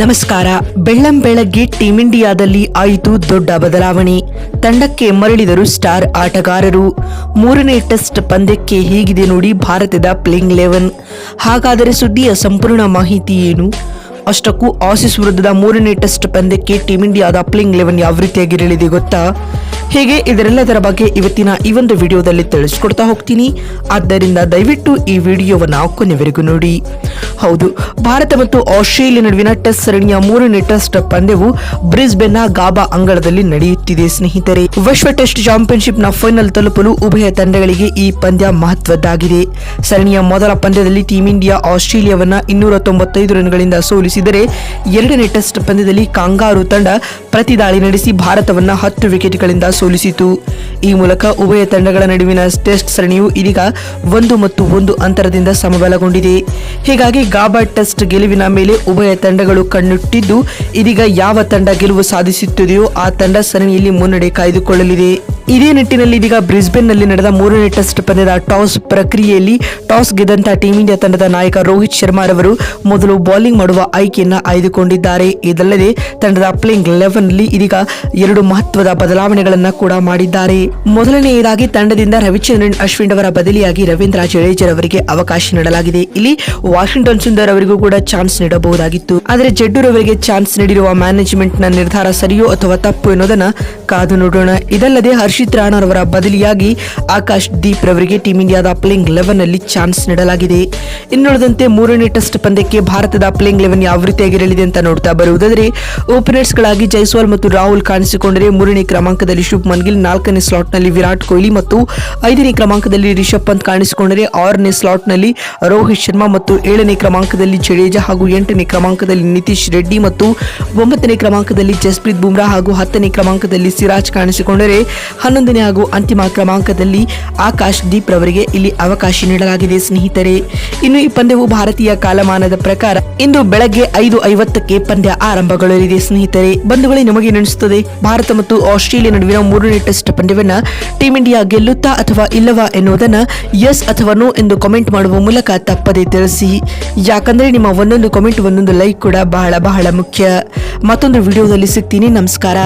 ನಮಸ್ಕಾರ. ಬೆಳ್ಳಂ ಬೆಳಗ್ಗೆ ಟೀಂ ಇಂಡಿಯಾದಲ್ಲಿ ಆಯಿತು ದೊಡ್ಡ ಬದಲಾವಣೆ. ತಂಡಕ್ಕೆ ಮರಳಿದರು ಸ್ಟಾರ್ ಆಟಗಾರರು. ಮೂರನೇ ಟೆಸ್ಟ್ ಪಂದ್ಯಕ್ಕೆ ಹೀಗಿದೆ ನೋಡಿ ಭಾರತದ ಪ್ಲೇಯಿಂಗ್ ಲೆವೆನ್ ಹಾಗಾದರೆ ಸುದ್ದಿಯ ಸಂಪೂರ್ಣ ಮಾಹಿತಿ ಏನು? ಅಷ್ಟಕ್ಕೂ ಆಸೀಸ್ ವಿರುದ್ಧದ ಮೂರನೇ ಟೆಸ್ಟ್ ಪಂದ್ಯಕ್ಕೆ ಟೀಂ ಇಂಡಿಯಾದ ಪ್ಲೇಯಿಂಗ್ ಲೆವೆನ್ ಯಾವ ರೀತಿಯಾಗಿರಲಿದೆ ಗೊತ್ತಾ? ಹೇಗೆ ಇದರೆಲ್ಲದರ ಬಗ್ಗೆ ಇವತ್ತಿನ ಈ ಒಂದು ವಿಡಿಯೋದಲ್ಲಿ ತಿಳಿಸ್ಕೊಡ್ತಾ ಹೋಗ್ತೀನಿ. ಆದ್ದರಿಂದ ದಯವಿಟ್ಟು ಈ ವಿಡಿಯೋವನ್ನು ಕೊನೆವರೆಗೂ ನೋಡಿ. ಹೌದು, ಭಾರತ ಮತ್ತು ಆಸ್ಟ್ರೇಲಿಯಾ ನಡುವಿನ ಟೆಸ್ಟ್ ಸರಣಿಯ ಮೂರನೇ ಟೆಸ್ಟ್ ಪಂದ್ಯವು ಬ್ರಿಸ್ಬೆನ್ನ ಗಾಬಾ ಅಂಗಳದಲ್ಲಿ ನಡೆಯುತ್ತಿದೆ ಸ್ನೇಹಿತರೆ. ವಿಶ್ವ ಟೆಸ್ಟ್ ಚಾಂಪಿಯನ್ಶಿಪ್ನ ಫೈನಲ್ ತಲುಪಲು ಉಭಯ ತಂಡಗಳಿಗೆ ಈ ಪಂದ್ಯ ಮಹತ್ವದ್ದಾಗಿದೆ. ಸರಣಿಯ ಮೊದಲ ಪಂದ್ಯದಲ್ಲಿ ಟೀಂ ಇಂಡಿಯಾ ಆಸ್ಟ್ರೇಲಿಯಾವನ್ನ ಇನ್ನೂರ ತೊಂಬತ್ತೈದು ರನ್ಗಳಿಂದ ಸೋಲಿಸಿದರೆ ಎರಡನೇ ಟೆಸ್ಟ್ ಪಂದ್ಯದಲ್ಲಿ ಕಾಂಗಾರು ತಂಡ ಪ್ರತಿದಾಳಿ ನಡೆಸಿ ಭಾರತವನ್ನ ಹತ್ತು ವಿಕೆಟ್ಗಳಿಂದ ಸೋಲಿಸಿತು. ಈ ಮೂಲಕ ಉಭಯ ತಂಡಗಳ ನಡುವಿನ ಟೆಸ್ಟ್ ಸರಣಿಯು ಇದೀಗ ಒಂದು ಮತ್ತು ಒಂದು ಅಂತರದಿಂದ ಸಮಬಲಗೊಂಡಿದೆ. ಹೀಗಾಗಿ ಗಾಬಾ ಟೆಸ್ಟ್ ಗೆಲುವಿನ ಮೇಲೆ ಉಭಯ ತಂಡಗಳು ಕಣ್ಣಿಟ್ಟಿದ್ದು ಇದೀಗ ಯಾವ ತಂಡ ಗೆಲುವು ಸಾಧಿಸುತ್ತಿದೆಯೋ ಆ ತಂಡ ಸರಣಿಯಲ್ಲಿ ಮುನ್ನಡೆ ಕಾಯ್ದುಕೊಳ್ಳಲಿದೆ. ಇದೇ ನಿಟ್ಟಿನಲ್ಲಿ ಇದೀಗ ಬ್ರಿಸ್ಬೇನ್ನಲ್ಲಿ ನಡೆದ ಮೂರನೇ ಟೆಸ್ಟ್ ಪಂದ್ಯದ ಟಾಸ್ ಪ್ರಕ್ರಿಯೆಯಲ್ಲಿ ಟಾಸ್ ಗೆದ್ದಂತಹ ಟೀಂ ಇಂಡಿಯಾ ತಂಡದ ನಾಯಕ ರೋಹಿತ್ ಶರ್ಮಾ ರವರು ಮೊದಲು ಬೌಲಿಂಗ್ ಮಾಡುವ ಆಯ್ಕೆಯನ್ನು ಆಯ್ದುಕೊಂಡಿದ್ದಾರೆ. ಇದಲ್ಲದೆ ತಂಡದ ಪ್ಲೇಯಿಂಗ್ ಲೆವೆನ್ನಲ್ಲಿ ಇದೀಗ ಎರಡು ಮಹತ್ವದ ಬದಲಾವಣೆಗಳನ್ನು ಕೂಡ ಮಾಡಿದ್ದಾರೆ. ಮೊದಲನೆಯದಾಗಿ ತಂಡದಿಂದ ರವಿಚಂದ್ರನ್ ಅಶ್ವಿನ್ ಅವರ ಬದಲಿಯಾಗಿ ರವೀಂದ್ರ ಜಡೇಜರ್ ಅವರಿಗೆ ಅವಕಾಶ ನೀಡಲಾಗಿದೆ. ಇಲ್ಲಿ ವಾಷಿಂಗ್ಟನ್ ಸುಂದರ್ ಅವರಿಗೂ ಕೂಡ ಚಾನ್ಸ್ ನೀಡಬಹುದಾಗಿತ್ತು. ಆದರೆ ಜಡ್ಡೂರ್ ಅವರಿಗೆ ಚಾನ್ಸ್ ನೀಡಿರುವ ಮ್ಯಾನೇಜ್ಮೆಂಟ್ನ ನಿರ್ಧಾರ ಸರಿಯೋ ಅಥವಾ ತಪ್ಪು ಎನ್ನುವುದನ್ನು ಕಾದು ನೋಡೋಣ. ಇದಲ್ಲದೆ ಹರ್ಷಿತ್ ರಾಣಾರವರ ಬದಲಿಯಾಗಿ ಆಕಾಶ್ ದೀಪ್ ರವರಿಗೆ ಟೀಂ ಇಂಡಿಯಾದ ಪ್ಲೇಯಿಂಗ್ ಲೆವೆನ್ ಅಲ್ಲಿ ಚಾನ್ಸ್ ನೀಡಲಾಗಿದೆ. ಇನ್ನುಳಿದಂತೆ ಮೂರನೇ ಟೆಸ್ಟ್ ಪಂದ್ಯಕ್ಕೆ ಭಾರತದ ಪ್ಲೇಯಿಂಗ್ ಲೆವೆನ್ ಯಾವ ರೀತಿಯಾಗಿರಲಿದೆ ಅಂತ ನೋಡ್ತಾ ಬರುವುದಾದರೆ, ಓಪನರ್ಸ್ಗಳಾಗಿ ಜೈಸ್ವಾಲ್ ಮತ್ತು ರಾಹುಲ್ ಕಾಣಿಸಿಕೊಂಡರೆ ಮೂರನೇ ಕ್ರಮಾಂಕದಲ್ಲಿ ಶುಭ್ಮನ್ ಗಿಲ್ ನಾಲ್ಕನೇ ಸ್ಲಾಟ್ನಲ್ಲಿ ವಿರಾಟ್ ಕೊಹ್ಲಿ ಮತ್ತು ಐದನೇ ಕ್ರಮಾಂಕದಲ್ಲಿ ರಿಷಬ್ ಪಂತ್ ಕಾಣಿಸಿಕೊಂಡರೆ ಆರನೇ ಸ್ಲಾಟ್ನಲ್ಲಿ ರೋಹಿತ್ ಶರ್ಮಾ ಮತ್ತು ಏಳನೇ ಕ್ರಮಾಂಕದಲ್ಲಿ ಜಡೇಜಾ ಹಾಗೂ ಎಂಟನೇ ಕ್ರಮಾಂಕದಲ್ಲಿ ನಿತೀಶ್ ರೆಡ್ಡಿ ಮತ್ತು ಒಂಬತ್ತನೇ ಕ್ರಮಾಂಕದಲ್ಲಿ ಜಸ್ಪ್ರೀತ್ ಬುಮ್ರಾ ಹಾಗೂ ಹತ್ತನೇ ಕ್ರಮಾಂಕದಲ್ಲಿ ಸಿರಾಜ್ ಕಾಣಿಸಿಕೊಂಡರೆ ಹನ್ನೊಂದನೇ ಹಾಗೂ ಅಂತಿಮ ಕ್ರಮಾಂಕದಲ್ಲಿ ಆಕಾಶ್ ದೀಪ್ ರವರಿಗೆ ಇಲ್ಲಿ ಅವಕಾಶ ನೀಡಲಾಗಿದೆ, ಸ್ನೇಹಿತರೆ. ಇನ್ನು ಈ ಪಂದ್ಯವು ಭಾರತೀಯ ಕಾಲಮಾನದ ಪ್ರಕಾರ ಇಂದು ಬೆಳಗ್ಗೆ ಐದು ಐವತ್ತಕ್ಕೆ ಪಂದ್ಯ ಆರಂಭಗೊಳ್ಳಲಿದೆ, ಸ್ನೇಹಿತರೆ. ಬಂಧುಗಳೇ, ನಿಮಗೆ ನೆನೆಸುತ್ತದೆ, ಭಾರತ ಮತ್ತು ಆಸ್ಟ್ರೇಲಿಯಾ ನಡುವಿನ ಮೂರನೇ ಟೆಸ್ಟ್ ಪಂದ್ಯವನ್ನ ಟೀಂ ಇಂಡಿಯಾ ಗೆಲ್ಲುತ್ತಾ ಅಥವಾ ಇಲ್ಲವಾ ಎನ್ನುವುದನ್ನ ಎಸ್ ಅಥವಾ ನೋ ಎಂದು ಕಾಮೆಂಟ್ ಮಾಡುವ ಮೂಲಕ ತಪ್ಪದೆ ತಿಳಿಸಿ. ಯಾಕಂದ್ರೆ ನಿಮ್ಮ ಒಂದೊಂದು ಕಾಮೆಂಟ್ ಒಂದೊಂದು ಲೈಕ್ ಕೂಡ ಬಹಳ ಬಹಳ ಮುಖ್ಯ. ಮತ್ತೊಂದು ವಿಡಿಯೋದಲ್ಲಿ ಸಿಗ್ತೀನಿ, ನಮಸ್ಕಾರ.